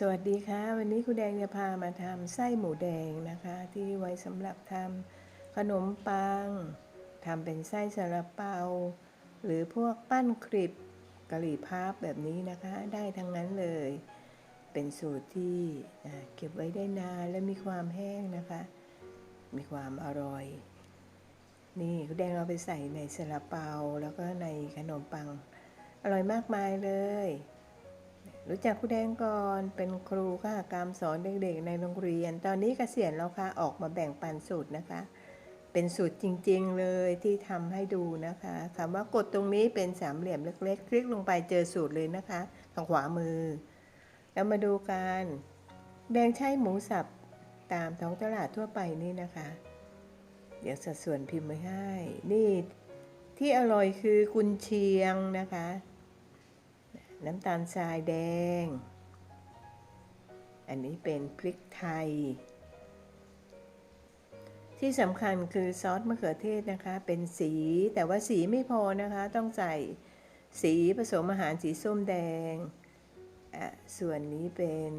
สวัสดีค่ะ วันนี้ครูแดงจะพามาทำไส้หมูแดงนะคะ ที่ไว้สำหรับทำขนมปังทำเป็นไส้ซาลาเปา หรือพวกปั้นคริบกะหรี่พับแบบนี้นะคะ ได้ทั้งนั้นเลย เป็นสูตรที่เก็บไว้ได้นานและมีความแห้งนะคะ มีความอร่อย นี่ครูแดงเอาไปใส่ในซาลาเปาแล้วก็ในขนมปังอร่อยมากมายเลย รู้จักครูแดงก่อนเป็นครูคหกรรมสอนเด็กๆในโรงเรียน ตอนนี้เกษียณแล้วค่ะออกมาแบ่งปันสูตรนะคะ เป็นสูตรจริงๆเลยที่ทำให้ดูนะคะคำว่ากดตรงนี้เป็นสามเหลี่ยมเล็กๆ คลิกลงไปเจอสูตรเลยนะคะ ทางขวามือ แล้วมาดูกันแดงใช้หมูสับตามท้องตลาดทั่วไปนี่นะคะ เดี๋ยวสัดส่วนพิมพ์ไว้ให้ นี่ที่อร่อยคือกุนเชียงนะคะ น้ำตาลทรายแดง อันนี้เป็นพริกไทย ที่สำคัญคือซอสมะเขือเทศนะคะ เป็นสีแต่ว่าสีไม่พอนะคะ ต้องใส่สีผสมอาหารสีส้มแดงอะส่วนนี้เป็น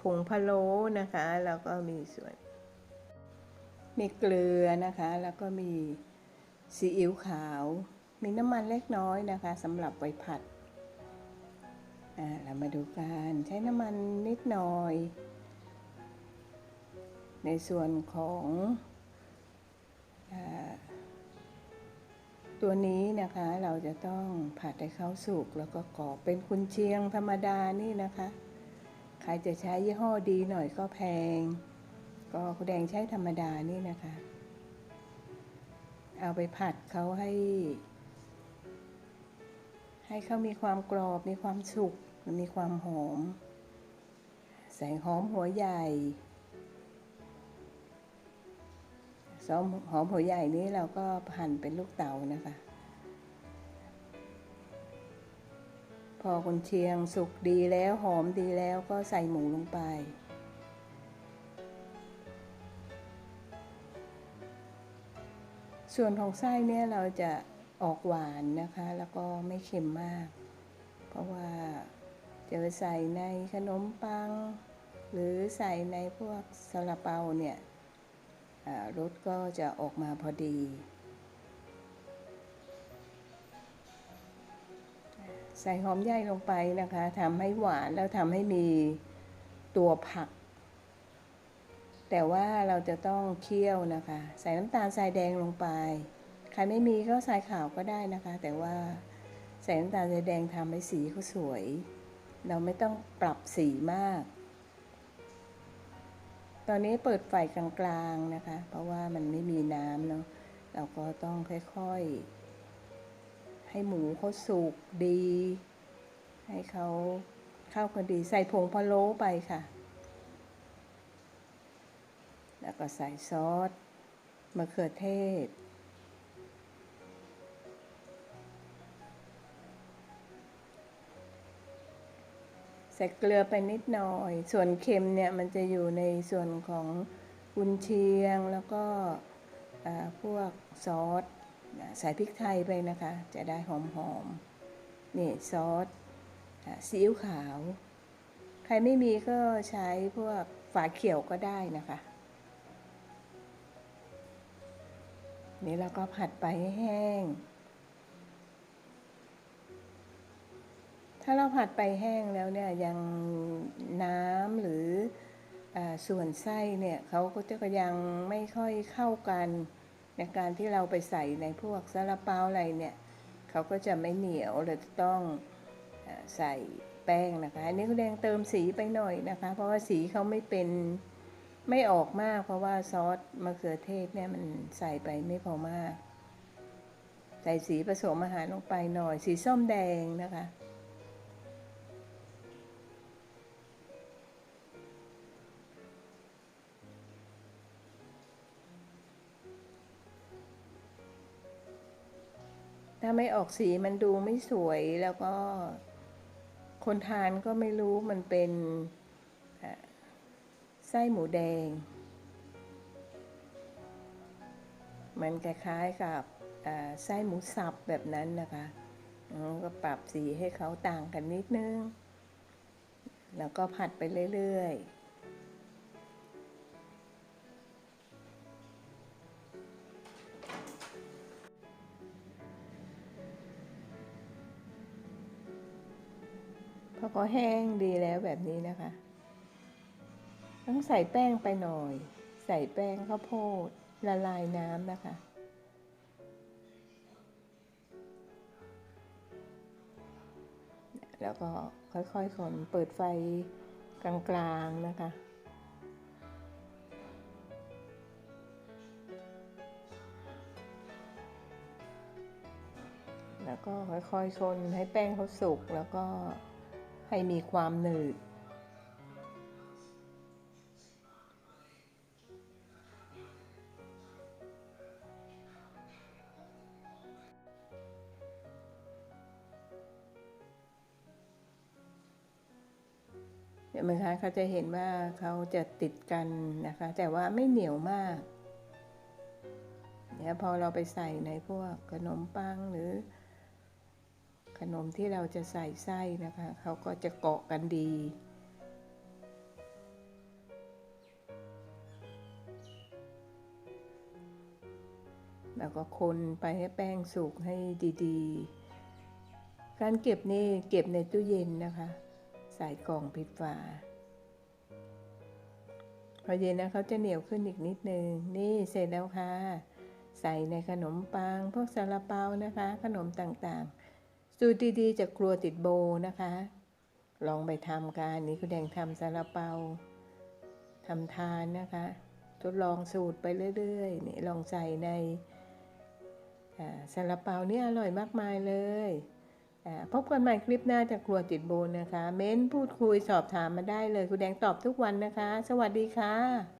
ผงพะโล้นะคะ แล้วก็มีส่วน มีเกลือนะคะ แล้วก็มีซีอิ๊วขาว มีน้ำมันเล็กน้อยนะคะสำหรับไว้ผัด เรามาดูกันใช้น้ำมันนิดหน่อย ในส่วนของอตัวนี้นะคะเราจะต้องผัดให้เขาสุกแล้วก็กรอบเป็นกุนเชียงธรรมดานี่นะคะ ใครจะใช้ยี่ห้อดีหน่อยก็แพง ก็คุณแดงใช้ธรรมดานี่นะคะ เอาไปผัดเขาให้ ให้เขามีความกรอบ มีความสุกมีความหอม ใส่หอมหัวใหญ่ซอมหอมหัวใหญ่นี้เราก็หั่นเป็นลูกเต๋านะคะ พอคุณเชียงสุกดีแล้วหอมดีแล้วก็ใส่หมูลงไป ส่วนของไส้เนี่ยเราจะ ออกหวานนะคะ แล้วก็ไม่เค็มมาก เพราะว่าจะใส่ในขนมปัง หรือใส่ในพวกซาลาเปาเนี่ยรสก็จะออกมาพอดี ใส่หอมใหญ่ลงไปนะคะทำให้หวานแล้วทำให้มีตัวผัก แต่ว่าเราจะต้องเคี่ยวนะคะ ใส่น้ำตาลทรายแดงลงไป ใครไม่มีก็ทรายขาวก็ได้นะคะ แต่ว่าใส่น้ำตาลทรายแดงทำให้สีเขาสวย เราไม่ต้องปรับสีมาก ตอนนี้เปิดไฟกลางๆนะคะ เพราะว่ามันไม่มีน้ำเนาะเราก็ต้องค่อยๆ ให้หมูเขาสุกดี ให้เขาเข้ากันดีใส่ผงพะโล้ไปค่ะ แล้วก็ใส่ซอสมะเขือเทศ ใส่เกลือไปนิดหน่อย ส่วนเค็มเนี่ยมันจะอยู่ในส่วนของกุนเชียงแล้วก็พวกซอสใส่พริกไทยไปนะคะ จะได้หอมๆนี่ซอสซีอิ๊วขาว ใครไม่มีก็ใช้พวกฝาเขียวก็ได้นะคะ นี่เราก็ผัดไปให้แห้ง ถ้าเราผัดไปแห้งแล้วเนี่ยยังน้ำหรืออส่วนไส้เนี่ยเขาก็จะยังไม่ค่อยเข้ากันในการที่เราไปใส่ในพวกซาลาเปาอะไรเนี่ยเขาก็จะไม่เหนียวเราจะต้องอใส่แป้งนะคะอันนี้คุณแดงเติมสีไปหน่อยนะคะ เพราะว่าสีเขาไม่เป็นไม่ออกมาก เพราะว่าซอสมะเขือเทศเนี่ยมันใส่ไปไม่พอมาก ใส่สีผสมอาหารลงไปหน่อย สีส้มแดงนะคะ ถ้าไม่ออกสีมันดูไม่สวยแล้วก็ คนทานก็ไม่รู้มันเป็นไส้หมูแดง มันคล้ายๆกับไส้หมูสับแบบนั้นนะคะก็ปรับสีให้เขาต่างกันนิดนึง แล้วก็ผัดไปเรื่อยๆ เขาแห้งดีแล้วแบบนี้นะคะ ต้องใส่แป้งไปหน่อย ใส่แป้งข้าวโพดละลายน้ำนะคะแล้วก็ค่อยๆคนเปิดไฟกลางๆนะคะ แล้วก็ค่อยๆคนให้แป้งเขาสุกแล้วก็ ให้มีความหนืด เดี๋ยวมันคะเขาจะเห็นว่าเขาจะติดกันนะคะ แต่ว่าไม่เหนียวมากเดี๋ยพอเราไปใส่ในพวกขนมปังหรือ นมที่เราจะใส่ไส้นะคะเขาก็จะเกาะกันดี แล้วก็คนไปให้แป้งสุกให้ดีๆ การเก็บนี่เก็บในตู้เย็นนะคะ ใส่กล่องปิดฝาพอเย็นนะเขาจะเหนียวขึ้นอีกนิดนึง นี่เสร็จแล้วค่ะ ใส่ในขนมปัง พวกซาลาเปานะคะ ขนมต่างๆ สูตรดีๆจากครัวติดโบนะคะ ลองไปทำกันนี่คุณแดงทำซาลาเปาทำทานนะคะ ทดลองสูตรไปเรื่อยๆนี่ลองใส่ในซาลาเปานี่อร่อยมากมายเลยพบกันใหม่คลิปหน้าจากครัวติดโบนนะคะ เม้นพูดคุยสอบถามมาได้เลยคุณแดงตอบทุกวันนะคะ สวัสดีค่ะ